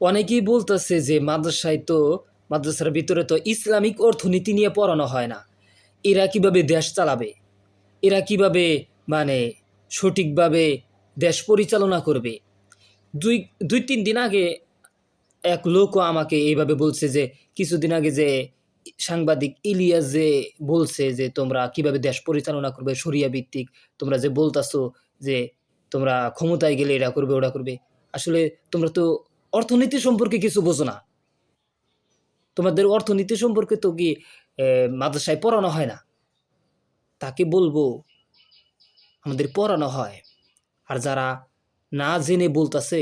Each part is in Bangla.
অনেকেই বলতেছে যে মাদ্রাসায় তো, মাদ্রাসার ভিতরে তো ইসলামিক অর্থনীতি নিয়ে পড়ানো হয় না। এরা কীভাবে দেশ চালাবে? এরা কীভাবে মানে সঠিকভাবে দেশ পরিচালনা করবে? দুই দুই, তিন দিন আগে এক লোকও আমাকে এইভাবে বলছে যে, কিছুদিন আগে যে সাংবাদিক ইলিয়াস যে বলছে যে, তোমরা কীভাবে দেশ পরিচালনা করবে? সরিয়া ভিত্তিক। তোমরা যে বলতাছো যে, তোমরা ক্ষমতায় গেলে এরা করবে, ওরা করবে। আসলে তোমরা তো অর্থনীতি সম্পর্কে কিছু বোঝো না। তোমাদের অর্থনীতি সম্পর্কে তো কি মাদ্রাসায় পড়ানো হয় না? তাকে বলব, আমাদের পড়ানো হয়। আর যারা না জেনে বলতাছে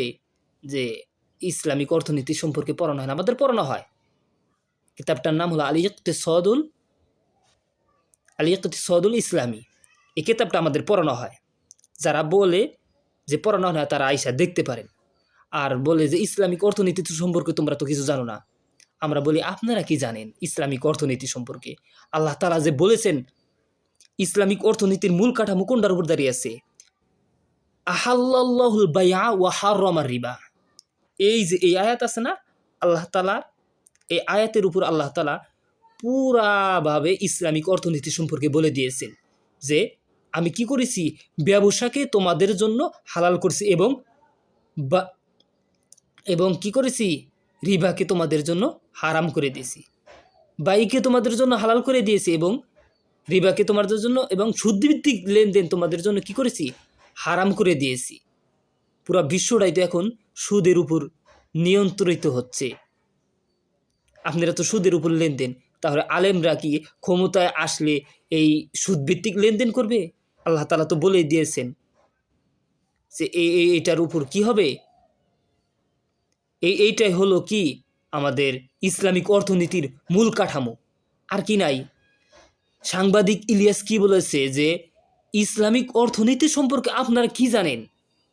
যে ইসলামিক অর্থনীতি সম্পর্কে পড়ানো হয় না, আমাদের পড়ানো হয়। কিতাবটার নাম হলো আলী ইকতে সদুল আলী ইকতে সদুল ইসলামী। এই কিতাবটা আমাদের পড়ানো হয়। যারা বলে যে পড়ানো হয় তারা আইসা দেখতে পারেন। আর বলে যে ইসলামিক অর্থনীতি সম্পর্কে তোমরা তো কিছু জানো না। আমরা বলি, আপনারা কি জানেন ইসলামিক অর্থনীতি সম্পর্কে? আল্লাহ তালা যে বলেছেন, ইসলামিক অর্থনীতির মূল কাঠামো কোনটার উপর দাঁড়িয়ে আছে? আহাল্লাহুল বায়া ওয়া হাররামার রিবা। এই যে এই আয়াত আছে না, আল্লাহ তালা এই আয়াতের উপর আল্লাহ তালা পুরাভাবে ইসলামিক অর্থনীতি সম্পর্কে বলে দিয়েছেন যে, আমি কি করেছি? ব্যবসাকে তোমাদের জন্য হালাল করছি এবং বা এবং কি করেছি? রিবাকে তোমাদের জন্য হারাম করে দিয়েছি। বাইকে তোমাদের জন্য হালাল করে দিয়েছি এবং রিবাকে তোমাদের জন্য এবং সুদভিত্তিক লেনদেন তোমাদের জন্য কি করেছি? হারাম করে দিয়েছি। পুরা বিশ্বটাই তো এখন সুদের উপর নিয়ন্ত্রিত হচ্ছে। আপনারা তো সুদের উপর লেনদেন, তাহলে আলেমরা কি ক্ষমতায় আসলে এই সুদভিত্তিক লেনদেন করবে? আল্লাহ তালা তো বলেই দিয়েছেন যে এইটার উপর কি হবে? এই এইটাই হলো কি আমাদের ইসলামিক অর্থনীতির মূল কাঠামো। আর কি নাই? সাংবাদিক ইলিয়াস কি বলেছে যে, ইসলামিক অর্থনীতি সম্পর্কে আপনারা কি জানেন?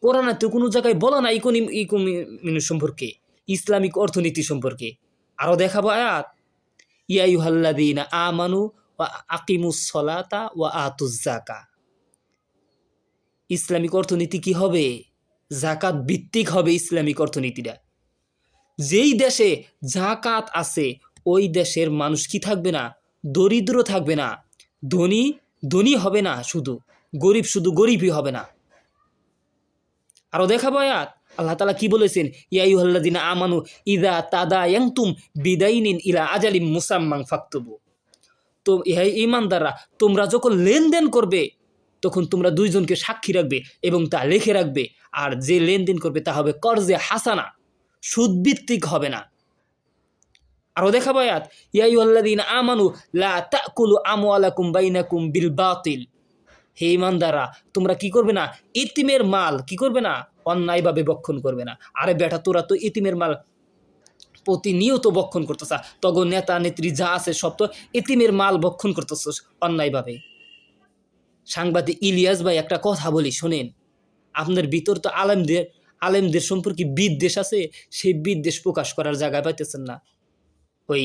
কোরআনে তো কোনো জায়গায় বলা না ইকোনি ইকোনমি সম্পর্কে, ইসলামিক অর্থনীতি সম্পর্কে। আরও দেখাবো আয়াত। ইয়াইহাল্লাদিনা আমানু ওয়া আকিমুস সলাতা ওয়া আতুজ জাকা ইসলামিক অর্থনীতি কি হবে? জাকাত ভিত্তিক হবে ইসলামিক অর্থনীতিটা। যেই দেশে জাকাত আছে, ওই দেশের মানুষ কি থাকবে না? দরিদ্র থাকবে না। ধনী ধনী হবে না শুধু। গরিব শুধু গরিবই হবে না। আরও দেখাবো আয়াত। আল্লাহ তালা কি বলেছেন? ইয়াইহাল্লাদিনা আমানু ইদা তাদা ইয়াংতুম বিদাইনিন ইলা আজালিম মুসাম্মাং ফাক্তবু। তো ইহাই ইমানদাররা তোমরা যখন লেনদেন করবে, তখন তোমরা দুইজনকে সাক্ষী রাখবে এবং তা লিখে রাখবে। আর যে লেনদেন করবে তা হবে কর্জে হাসানা। সুদভিত্তিক হবে না। আরও দেখাবো আয়াত ইয়াইহাল্লাদিন আমানু লা তাকুলু আমওয়ালাকুম বাইনাকুম বিল বাতিল। হে ইমানদারা তোমরা কি করবে না? ইতিমের মাল কি করবে না? অন্যায়ভাবে বক্ষণ করবে না। আরে বেটা, তোরা তো ইতিমের মাল প্রতিনিয়ত বক্ষণ করতেছ। তখন নেতা, নেত্রী যা আছে সব তো ইতিমের মাল বক্ষণ করতেছ অন্যায়ভাবে। সাংবাদিক ইলিয়াস ভাই একটা কথা বলি, শোনেন। আপনার ভিতর তো আলেমদের আলেমদের সম্পর্কে বিদ্বেষ আছে, সেই বিদ্বেষ প্রকাশ করার জায়গায় পাইতেছেন না। ওই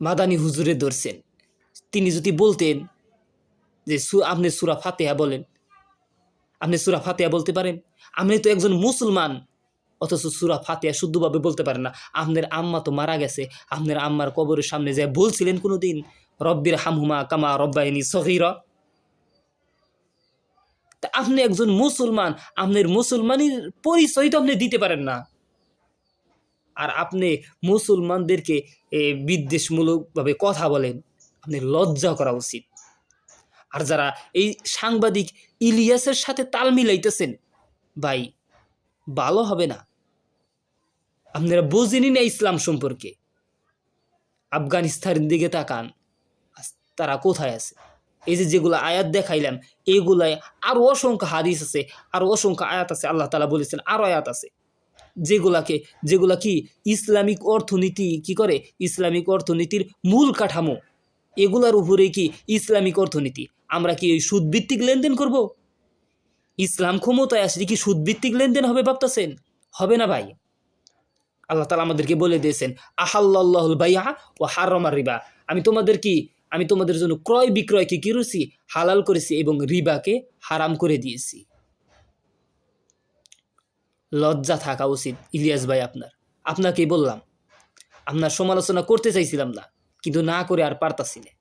মাদানি হুজুরে ধরছেন। তিনি যদি বলতেন যে আপনি সুরা ফাতেহা বলেন, আপনি সুরা ফাতেহা বলতে পারেন? আপনি তো একজন মুসলমান, অথচ সুরা ফাতেহা শুদ্ধভাবে বলতে পারেন না। আপনার আম্মা তো মারা গেছে, আপনার আম্মার কবরের সামনে যায় বলছিলেন কোনো দিন রব্বির হামহুমা কামা রব্বাইনি সহিরা আপনি একজন মুসলমান, আপনার মুসলমানের পরিচয় তো আপনি দিতে পারেন না। আর আপনি মুসলমানদেরকে বিদ্বেষমূলকভাবে কথা বলেন আপনি লজ্জা করা উচিত। আর যারা এই সাংবাদিক ইলিয়াসের সাথে তাল মিলাইতেছেন, ভাই, ভালো হবে না। আপনারা বোঝেনি না ইসলাম সম্পর্কে। আফগানিস্তানের দিকে তাকান তারা কোথায় আছে? এই যে যেগুলো আয়াত দেখাইলাম এইগুলাই আরও অসংখ্য হাদিস আছে আরও অসংখ্য আয়াত আছে, আল্লাহ তালা বলেছেন আরও আয়াত আছে। যেগুলাকে, যেগুলা কি ইসলামিক অর্থনীতি, কি করে? ইসলামিক অর্থনীতির মূল কাঠামো। এগুলার উপরে কি ইসলামিক অর্থনীতি? আমরা কি এই সুদভিত্তিক লেনদেন করব? ইসলাম ক্ষমতায় আসলে কি সুদভিত্তিক লেনদেন হবে ভাবতেছেন? হবে না ভাই। আল্লাহ তালা আমাদেরকে বলে দিয়েছেন আহাল্লাহুল বাইয়া ও হার হারমার রিবা। আমি তোমাদের কি আমি তোমাদের জন্য ক্রয় বিক্রয়কে কি করেছি হালাল করেছি এবং রিবাকে হারাম করে দিয়েছি। লজ্জা থাকা উচিত, ইলিয়াস ভাই আপনার। আপনাকে বললাম, আপনার সমালোচনা করতে চাইছিলাম না, কিন্তু না করে আর পারতাছি না।